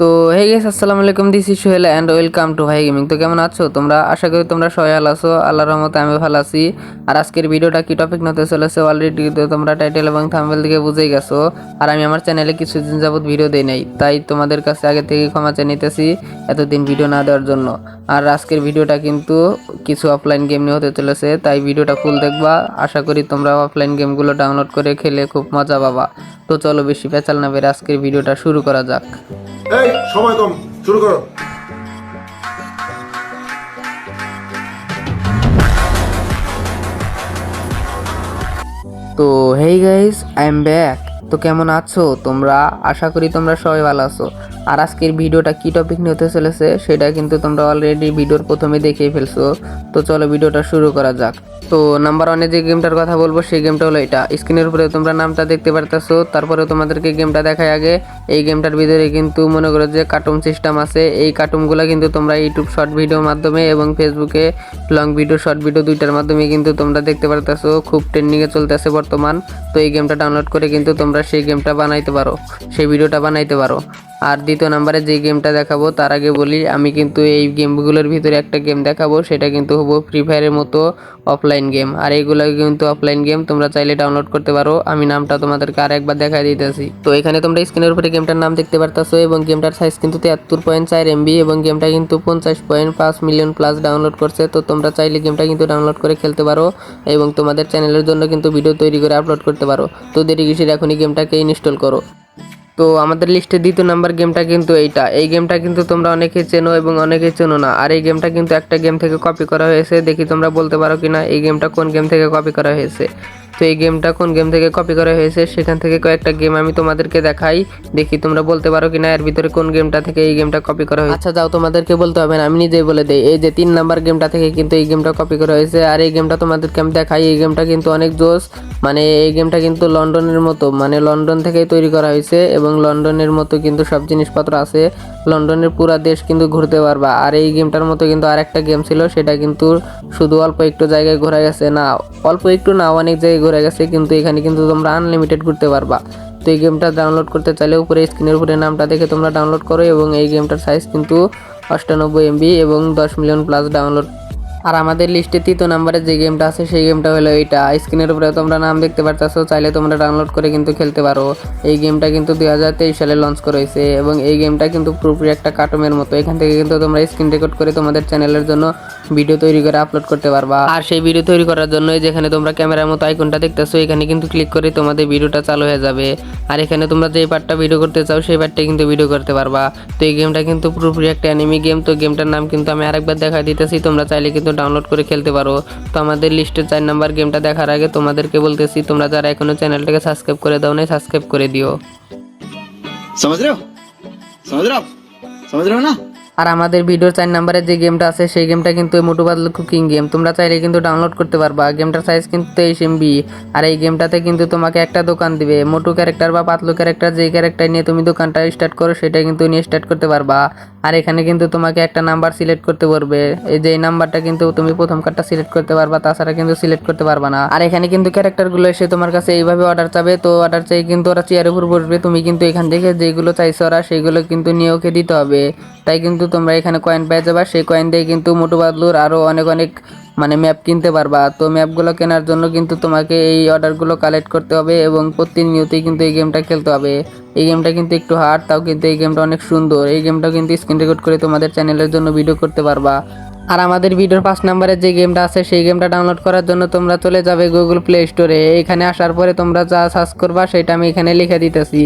তো হে গেস আসসালামু আলাইকুম this is Sohel and welcome to Bhai gaming তো কেমন আছো? তোমরা, আশা করি তোমরা সবাই ভালো আছো। আল্লাহর রহমতে আমি ভালো আছি। আর আজকের ভিডিওটা কি টপিক নিতে চলেছে? অলরেডি তোমরা টাইটেল এবং থাম্বনেল থেকে বুঝেই গেছো। আর আমি আমার চ্যানেলে কিছুদিন যাবত ভিডিও দেই নাই। তাই তোমাদের কাছে আগে থেকে ক্ষমা চেয়ে নিতেছি এতদিন ভিডিও না দেওয়ার জন্য। আর আজকের ভিডিওটা কিন্তু কিছু অফলাইন গেম নিয়ে হতে চলেছে। তাই ভিডিওটা ফুল দেখবা। আশা করি তোমরা অফলাইন গেমগুলো ডাউনলোড করে খেলে খুব মজা পাবা। তো চলো বেশি পেঁচাল না বের আজকের ভিডিওটা শুরু করা যাক। এই সময় কম শুরু করো। তো hey guys I am back তো কেমন আছো? তোমরা? আশা করি তোমরা সবাই ভালো আছো। আর আজকের ভিডিওটা কি টপিক নিয়ে হতে চলেছে, সেটা কিন্তু তোমরা অলরেডি ভিডিওর প্রথমে দেখেই ফেলছো। তো চলো ভিডিওটা শুরু করা যাক। তো নাম্বার ওয়ানে যে গেমটার কথা বলব, সেই গেমটা হলো এটা। স্ক্রিনের উপরে তোমরা নামটা দেখতে পারতেছো, তারপরে তোমাদেরকে গেমটা দেখায় আগে। এই গেমটার ভিতরে কিন্তু মনে করো যে কার্টুন সিস্টেম আছে। এই কার্টুনগুলো কিন্তু তোমরা ইউটিউব শর্ট ভিডিওর মাধ্যমে এবং ফেসবুকে লং ভিডিও শর্ট ভিডিও দুইটার মাধ্যমে কিন্তু তোমরা দেখতে পারতেছো। খুব ট্রেন্ডিংয়ে চলতেছে বর্তমান। তো এই গেমটা ডাউনলোড করে কিন্তু তোমরা সেই গেমটা বানাইতে পারো সেই ভিডিওটা বানাইতে পারো। আর দ্বিতীয় নাম্বারে যে গেমটা দেখাবো, তার আগে বলি, আমি কিন্তু এই গেমগুলোর ভিতরে একটা গেম দেখাবো, সেটা কিন্তু হব ফ্রি ফায়ারের মতো অফলাইন গেম। আর এইগুলো কিন্তু অফলাইন গেম, তোমরা চাইলে ডাউনলোড করতে পারো। আমি নামটা তোমাদেরকে আরেকবার দেখাই দিতেছি। তো এখানে তোমরা স্ক্রিনের উপরে গেমটার নাম দেখতে পারতাছো, এবং গেমটার সাইজ কিন্তু তিয়াত্তর পয়েন্ট চার এমবি এবং গেমটা কিন্তু পঞ্চাশ পয়েন্ট পাঁচ মিলিয়ন প্লাস ডাউনলোড করছে। তো তোমরা চাইলে গেমটা কিন্তু ডাউনলোড করে খেলতে পারো, এবং তোমাদের চ্যানেলের জন্য কিন্তু ভিডিও তৈরি করে আপলোড করতে পারো। তো দেরি কিসের, এখনই গেমটাকে ইনস্টল করো। তো আমাদের লিস্টে দ্বিতীয় নাম্বার গেমটা কিন্তু এইটা। এই গেমটা কিন্তু তোমরা অনেকে চেনো এবং অনেকে চেনো না। আর এই গেমটা কিন্তু একটা গেম থেকে কপি করা হয়েছে। দেখি তোমরা বলতে পারো কিনা, এই গেমটা কোন গেম থেকে কপি করা হয়েছে? তো এই গেমটা কোন গেম থেকে কপি করা হয়েছে সেখান থেকে কয়েকটা গেম আমি তোমাদেরকে দেখাই। দেখি তোমরা বলতে পারো কিনা, এর ভিতরে কোন গেমটা থেকে এই গেমটা কপি করা হয়েছে। আচ্ছা যাও, তোমাদেরকে বলতে হবে না, আমি নিজেই বলে দেই। এই যে তিন নাম্বার গেমটা থেকে কিন্তু এই গেমটা কপি করা হয়েছে, আর এই গেমটা তোমাদেরকে আমি দেখাই। এই গেমটা কিন্তু অনেক জোস মানে এই গেমটা কিন্তু লন্ডনের মতো মানে লন্ডন থেকেই তৈরি করা হয়েছে, এবং লন্ডনের মতো কিন্তু সব জিনিসপত্র আছে। লন্ডনের পুরা দেশ কিন্তু ঘুরতে পারবা। আর এই গেমটার মতো কিন্তু আরেকটা গেম ছিল, সেটা কিন্তু শুধু অল্প একটু জায়গায় ঘোরা গেছে। না, অল্প একটু না, অনেক জায়গায় ঘোরা গেছে, কিন্তু এখানে কিন্তু তোমরা আনলিমিটেড ঘুরতে পারবা। তো এই গেমটা ডাউনলোড করতে চাইলে উপরে স্ক্রিনের উপরে নামটা দেখে তোমরা ডাউনলোড করো এবং এই গেমটার সাইজ কিন্তু অষ্টানব্বই এমবি এবং দশ মিলিয়ন প্লাস ডাউনলোড আর আমাদের লিস্টে তৃতীয় নাম্বারে যে গেমটা আছে, সেই গেমটা হলো এইটা। স্ক্রিনের উপরে তোমরা নাম দেখতে পারতেছো, চাইলে তোমরা ডাউনলোড করে কিন্তু খেলতে পারো। এই গেমটা কিন্তু দুই হাজার তেইশ সালে লঞ্চ করা হয়েছে এবং এই গেমটা কিন্তু পুরোপুরি একটা কার্টুনের মতো। এখান থেকে কিন্তু তোমরা স্ক্রিন রেকর্ড করে তোমাদের চ্যানেলের জন্য ভিডিও তৈরি করে আপলোড করতে পারবা। আর সেই ভিডিও তৈরি করার জন্য যেখানে তোমরা ক্যামেরার মতো আইকনটা দেখতেছো, এখানে কিন্তু ক্লিক করে তোমাদের ভিডিওটা চালু হয়ে যাবে। আর এখানে তোমরা যে পার্টটা ভিডিও করতে চাও, সেই পার্টটা কিন্তু ভিডিও করতে পারবা। তো এই গেমটা কিন্তু পুরোপুরি একটা অ্যানিমি গেম তো গেমটার নাম কিন্তু আমি আরেকবার দেখা দিতেছি, তোমরা চাইলে কিন্তু ডাউনলোড করে খেলতে পারো। তো আমাদের লিস্টে চার নাম্বার গেমটা দেখার আগে তোমাদেরকে বলতেছি তোমরা যারা এখনও চ্যানেলটাকে সাবস্ক্রাইব করে দাও নাই সাবস্ক্রাইব করে দিও। আর আমাদের ভিডিওর চার নাম্বারে যে গেমটা আছে সেই গেমটা কিন্তু মোটু বাদল কুকিং গেম তোমরা চাইলে কিন্তু ডাউনলোড করতে পারবা। গেমটার সাইজ কিন্তু তেইশ এমবি আর এই গেমটাতে কিন্তু তোমাকে একটা দোকান দিবে। মোটু ক্যারেক্টার বা পাতলু ক্যারেক্টার যে ক্যারেক্টার নিয়ে তুমি দোকানটা স্টার্ট করো সেটা কিন্তু নিয়ে স্টার্ট করতে পারবা। আর এখানে কিন্তু তোমাকে একটা নাম্বার সিলেক্ট করতে পারবে এই যে নাম্বারটা কিন্তু তুমি প্রথম কার্ডটা সিলেক্ট করতে পারবা, তাছাড়া কিন্তু সিলেক্ট করতে পারবা না। আর এখানে কিন্তু ক্যারেক্টারগুলো এসে তোমার কাছে এইভাবে অর্ডার চাবে, তো অর্ডার চাই কিন্তু ওরা চেয়ারের উপর বসবে। তুমি কিন্তু এখান থেকে যেগুলো চাইছো ওরা সেগুলো কিন্তু নিয়ে ওকে দিতে হবে। তাই কিন্তু তোমরা এখানে কয়েন পেয়ে যাবা। সেই কয়েন দিয়ে কিন্তু মোটু বাদলুর আরও অনেক অনেক মানে ম্যাপ কিনতে পারবা। তো ম্যাপগুলো কেনার জন্য কিন্তু তোমাকে এই অর্ডারগুলো কালেক্ট করতে হবে এবং প্রতিনিয়তই কিন্তু এই গেমটা খেলতে হবে। এই গেমটা কিন্তু একটু হার্ড তাও কিন্তু এই গেমটা অনেক সুন্দর। এই গেমটা কিন্তু স্ক্রিন রেকর্ড করে তোমাদের চ্যানেলের জন্য ভিডিও করতে পারবা। আর আমাদের ভিডিওর পাঁচ নাম্বারে যে গেমটা আছে, সেই গেমটা ডাউনলোড করার জন্য তোমরা চলে যাবে গুগল প্লে স্টোরে এখানে আসার পরে তোমরা যা সার্চ করবা, সেটা আমি এখানে লিখে দিতেছি।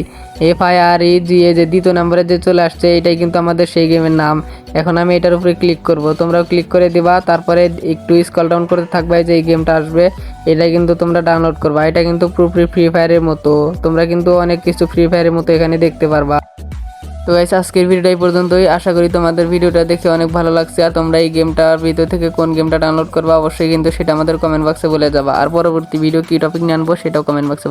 এফ আই আর ই জি এ যে দ্বিতীয় নাম্বারে যে চলে আসছে, এটাই কিন্তু আমাদের সেই গেমের নাম। এখন আমি এটার উপরে ক্লিক করব। তোমরাও ক্লিক করে দিবা, তারপরে একটু স্কল ডাউন করতে থাকবে যে এই গেমটা আসবে। এটা কিন্তু তোমরা ডাউনলোড করবা। এটা কিন্তু পুরোপুরি ফ্রি ফায়ারের মতো। তোমরা কিন্তু অনেক কিছু ফ্রি ফায়ারের মতো এখানে দেখতে পারবা। তো গাইস আজকের ভিডিওটা এই পর্যন্তই। আশা করি তোমাদের ভিডিওটা দেখে অনেক ভালো লাগছে। আর তোমরা এই গেমটার ভিতর থেকে কোন গেমটা ডাউনলোড করবা, অবশ্যই কিন্তু সেটা আমাদের কমেন্ট বক্সে বলে যাবা। আর পরবর্তী ভিডিও কি টপিক নিয়ে আনব, সেটাও কমেন্ট বক্সে